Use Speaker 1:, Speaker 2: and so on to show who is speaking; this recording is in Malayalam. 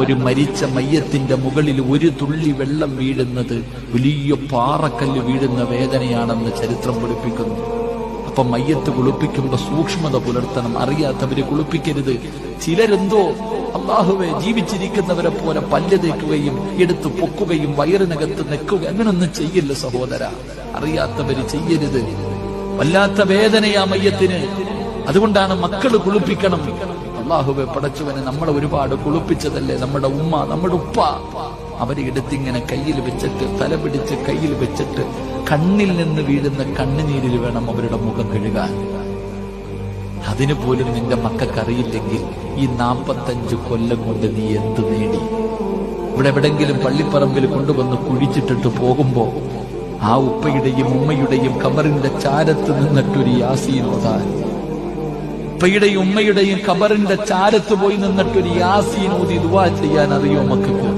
Speaker 1: ഒരു മരിച്ച മയ്യത്തിന്റെ മുകളിൽ ഒരു തുള്ളി വെള്ളം വീഴുന്നത് വലിയ പാറക്കല്ല് വീഴുന്ന വേദനയാണെന്ന് ചരിത്രം പഠിപ്പിക്കുന്നു. അപ്പൊ മയ്യത്ത് കുളിപ്പിക്കുമ്പോൾ സൂക്ഷ്മത പുലർത്തണം. അറിയാത്തവര് കുളിപ്പിക്കരുത്. ചിലരെന്തോ അള്ളാഹുവെ ജീവിച്ചിരിക്കുന്നവരെ പോലെ പല്ല് തേക്കുകയും എടുത്ത് പൊക്കുകയും വയറിനകത്ത് നിൽക്കുക അങ്ങനൊന്നും ചെയ്യില്ല സഹോദര. അറിയാത്തവര് ചെയ്യരുത്. വല്ലാത്ത വേദനയാ മയ്യത്തിന്. അതുകൊണ്ടാണ് മക്കൾ കുളിപ്പിക്കണം. അള്ളാഹുവെ പടച്ചവനെ നമ്മളെ ഒരുപാട് കുളിപ്പിച്ചതല്ലേ? നമ്മുടെ ഉമ്മ നമ്മുടെ ഉപ്പ. അവരെ എടുത്തിങ്ങനെ കയ്യിൽ വെച്ചിട്ട് തല പിടിച്ച് കയ്യിൽ വെച്ചിട്ട് കണ്ണിൽ നിന്ന് വീഴുന്ന കണ്ണുനീരിൽ വേണം അവരുടെ മുഖം കഴുകാൻ. അതിനു പോലും നിന്റെ മക്കൾക്കറിയില്ലെങ്കിൽ ഈ നാപ്പത്തഞ്ച് കൊല്ലം കൊണ്ട് നീ എന്ത് നേടി? ഇവിടെ എവിടെങ്കിലും പള്ളിപ്പറമ്പിൽ കൊണ്ടുവന്ന് കുഴിച്ചിട്ടിട്ട് പോകുമ്പോ ആ ഉപ്പയുടെയും ഉമ്മയുടെയും കബറിന്റെ ചാരത്ത് നിന്നിട്ടൊരു യാസീനോദാൻ ഉപ്പയുടെയും ഉമ്മയുടെയും കബറിന്റെ ചാരത്ത് പോയി നിന്നിട്ടൊരു യാസീൻ ഊതി ദുവാ ചെയ്യാൻ അറിയോ മക്കൾക്ക്?